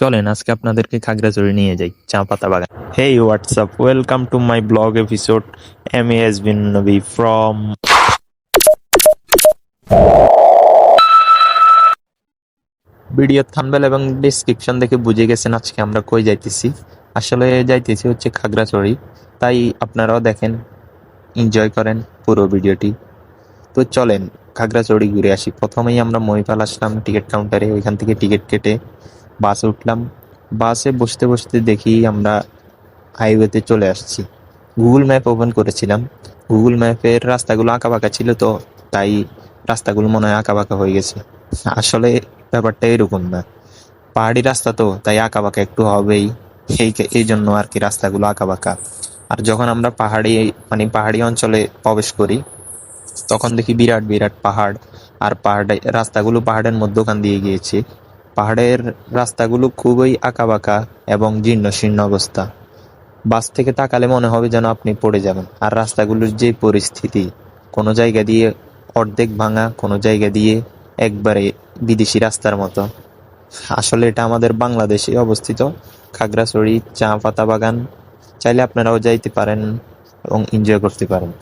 চলেন, আজকে আপনাদেরকে খাগড়াছড়ি নিয়ে যাই চা পাতা বাগান hey what's up welcome to my blog episode M A S bin Nabi from video thumbnail এবং ডিসক্রিপশন দেখে বুঝে গেছেন আজকে আমরা কই যাইতেছি। আসলে যাইতেছি হচ্ছে খাগড়াছড়ি, তাই আপনারাও দেখেন এনজয় করেন পুরো ভিডিওটি। তো চলেন, খাগড়াছড়ি ঘুরে আসি। প্রথমেই আমরা মহিপাল আসলাম টিকিট কাউন্টারে ওইখান থেকে টিকিট কেটে বাসে উঠলাম। বাসে বসতে বসতে দেখি আমরা হাইওয়েতে চলে আসছি। গুগল ম্যাপ ওপেন করেছিলাম। গুগল ম্যাপের রাস্তাগুলো আঁকা বাঁকা ছিল তো, তাই রাস্তাগুলো মনে হয় আঁকা বাঁকা হয়ে গেছে। আসলে ব্যাপারটা এরকম না। পাহাড়ি রাস্তা তো, তাই আঁকা বাঁকা একটু হবেই। এই এই জন্য আর কি রাস্তাগুলো আঁকা বাঁকা আর যখন আমরা পাহাড়ি মানে পাহাড়ি অঞ্চলে প্রবেশ করি, তখন দেখি বিরাট বিরাট পাহাড়। আর পাহাড়ে, রাস্তাগুলো পাহাড়ের মধ্যখান দিয়ে গিয়েছে। পাহাড়ের রাস্তাগুলো খুবই আঁকা বাঁকা এবং জীর্ণ শীর্ণ অবস্থা। বাস থেকে তাকালে মনে হবে যেন আপনি পড়ে যাবেন। আর রাস্তাগুলোর যে পরিস্থিতি, কোনো জায়গা দিয়ে অর্ধেক ভাঙা, কোনো জায়গা দিয়ে একবারে বিদেশি রাস্তার মতো। আসলে এটা আমাদের বাংলাদেশে অবস্থিত। খাগড়াছড়ি, চা পাতা বাগান, চাইলে আপনারাও যাইতে পারেন এবং এনজয় করতে পারেন।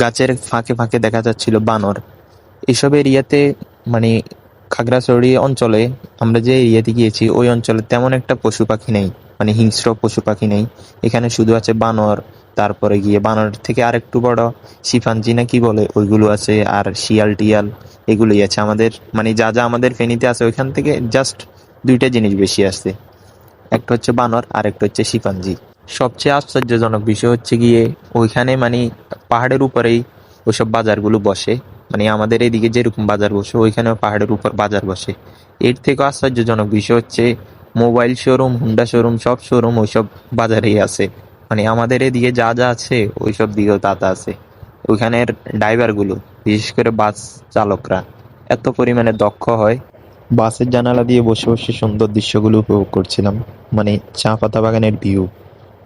গাছের ফাঁকে ফাঁকে দেখা যাচ্ছিল বানর। এসব এরিয়াতে মানে খাগড়াছড়ি অঞ্চলে আমরা যে এরিয়াতে গিয়েছি, ওই অঞ্চলে তেমন একটা পশু পাখি নেই মানে হিংস্র পশু পাখি নেই। এখানে শুধু আছে বানর, তারপরে গিয়ে বানর থেকে আরেকটু বড় শিফানজি না কি বলে, ওইগুলো আছে, আর শিয়াল টিয়াল, এগুলোই আছে আমাদের মানে যা যা আমাদের ফেনীতে আছে ওইখান থেকে জাস্ট দুইটা জিনিস বেশি আসছে একটা হচ্ছে বানর আর একটা হচ্ছে শিফানজি। সবচেয়ে আশ্চর্যজনক বিষয় হচ্ছে গিয়ে, ওইখানে মানে পাহাড়ের উপরেই ওইসব বাজারগুলো বসে। মানে আমাদের এদিকে যেরকম বাজার বসে, ওইখানেও পাহাড়ের উপর বাজার বসে। এর থেকে আশ্চর্যজনক বিষয় হচ্ছে, মোবাইল শোরুম হুন্ডা শোরুম সব শোরুম ওইসব বাজারেই আছে। মানে আমাদের এদিকে যা যা আছে, ওইসব দিকেও তা তা আছে। ওইখানের ড্রাইভারগুলো, বিশেষ করে বাস চালকরা, এত পরিমাণে দক্ষ হয়। বাসের জানালা দিয়ে বসে বসে সুন্দর দৃশ্যগুলো উপভোগ করছিলাম। মানে চা পাতা বাগানের ভিউ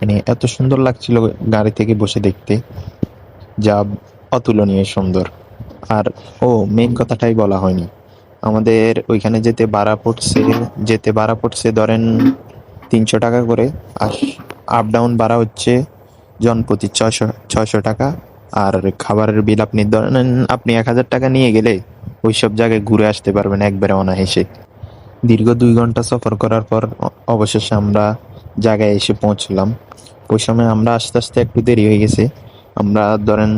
মানে এত সুন্দর লাগছিল গাড়ি থেকে বসে দেখতে। যা অতুলনীয় সুন্দর। আর, ও মেন কথাটাই বলা হয়নি। আমাদের ওইখানে যেতে ভাড়া পড়ছে, যেতে ভাড়া পড়ছে ধরেন তিনশো টাকা করে, আর আপ ডাউন ভাড়া হচ্ছে জনপ্রতি ছয়শো ছয়শো টাকা, আর খাবারের বিল আপনি ধরেন আপনি এক হাজার টাকা নিয়ে গেলে ওই সব জায়গায় ঘুরে আসতে পারবেন একবারে অনায়াসে। দীর্ঘ দুই ঘণ্টা সফর করার পর অবশেষে আমরা জায়গায় এসে পৌঁছলাম। ওই সময় আমরা আস্তে আস্তে একটু দেরি হয়ে গেছে। আমরা ধরেন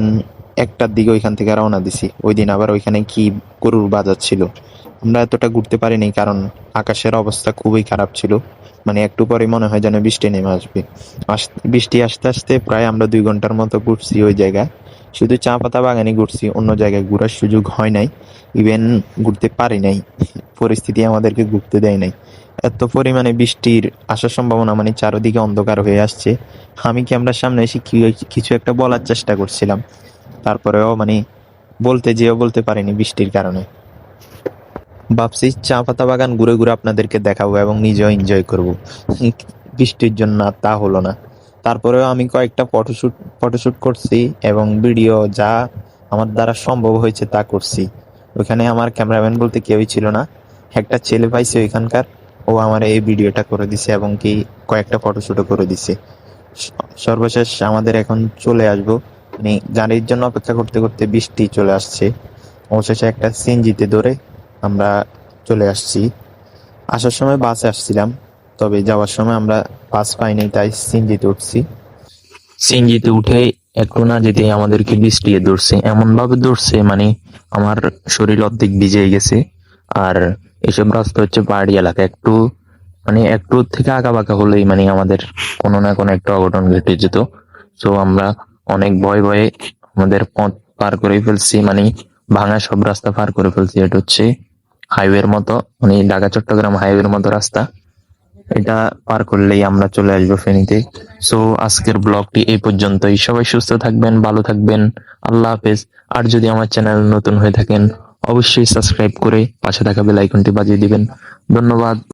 একটার দিকে ওইখান থেকে রওনা দিছি। ওই দিন আবার ওইখানে কি গরুর বাজার ছিল? আমরা এতটা ঘুরতে পারিনি কারণ আকাশের অবস্থা খুবই খারাপ ছিল। মানে একটু পরে মনে হয় যেন বৃষ্টি নেমে আসবে। আস- বৃষ্টি আসতে আসতে প্রায় আমরা দুই ঘণ্টার মতো ঘুরছি ওই জায়গায়। শুধু চা পাতা বাগানে ঘুরছি, অন্য জায়গায় ঘোরার সুযোগ হয় নাই। ইভেন ঘুরতে পারি নাই। পরিস্থিতি আমাদেরকে ঘুরতে দেয় নাই। এত পরিমাণে বৃষ্টির আসার সম্ভাবনা মানে চারিদিকে অন্ধকার হয়ে আসছে। আমি ক্যামেরার সামনে এসে কিছু একটা বলার চেষ্টা করছিলাম। তারপরেও মানে বলতে যেও বলতে পারিনি বৃষ্টির কারণে। ভাবছি চা পাতা বাগান ঘুরে ঘুরে আপনাদেরকে দেখাবো এবং নিজেও এনজয় করব। বৃষ্টির জন্য তা হলো না। তারপরেও আমি কয়েকটা ফটোশুট ফটোশুট করছি এবং ভিডিও যা আমার দ্বারা সম্ভব হয়েছে তা করছি। ওখানে আমার ক্যামেরাম্যান বলতে কেউই ছিল না। একটা ছেলে পাইছে ওইখানকার। ও আমার এই ভিডিওটা করে দিছে এবং কি কয়েকটা ফটোশুটও করে দিছে। সর্বশেষ আমাদের এখন চলে আসব। মানে গাড়ির জন্য অপেক্ষা করতে করতে বৃষ্টি চলে আসছে। অবশেষে একটা সিএনজিতে ধরে আমরা চলে আসছি। আসার সময় বাসে আসছিলাম, তবে যাওয়ার সময় আমরা বাস পাইনি, তাই সিএনজিতে উঠছি। সিএনজিতে উঠে একটু না যেতে আমাদেরকে বৃষ্টি ধরছে। এমন ভাবে ধরছে মানে আমার শরীর অর্ধেক ভিজে গেছে। আর এসব রাস্তা হচ্ছে পাহাড়ি এলাকা। একটু মানে একটু থেকে আঁকা বাঁকা হলেই মানে আমাদের কোনো না কোনো একটা অঘটন ঘটে যেত। তো আমরা অনেক ভয়ে ভয়ে আমাদের পথ পার করে ফেলছি মানে ভাঙা সব রাস্তা পার করে ফেলছি। এটা হচ্ছে হাইওয়ের মতো মানে ঢাকা চট্টগ্রাম হাইওয়ের মতো রাস্তা। এটা পার করলেই আমরা চলে আসব ফেনীতে। সো আজকের ব্লগটি এই পর্যন্তই। সবাই সুস্থ থাকবেন, ভালো থাকবেন। আল্লাহ হাফেজ। আর যদি আমার চ্যানেল নতুন হয়ে থাকেন, অবশ্যই সাবস্ক্রাইব করে পাশে থাকা বেল আইকনটি বাজিয়ে দিবেন। ধন্যবাদ।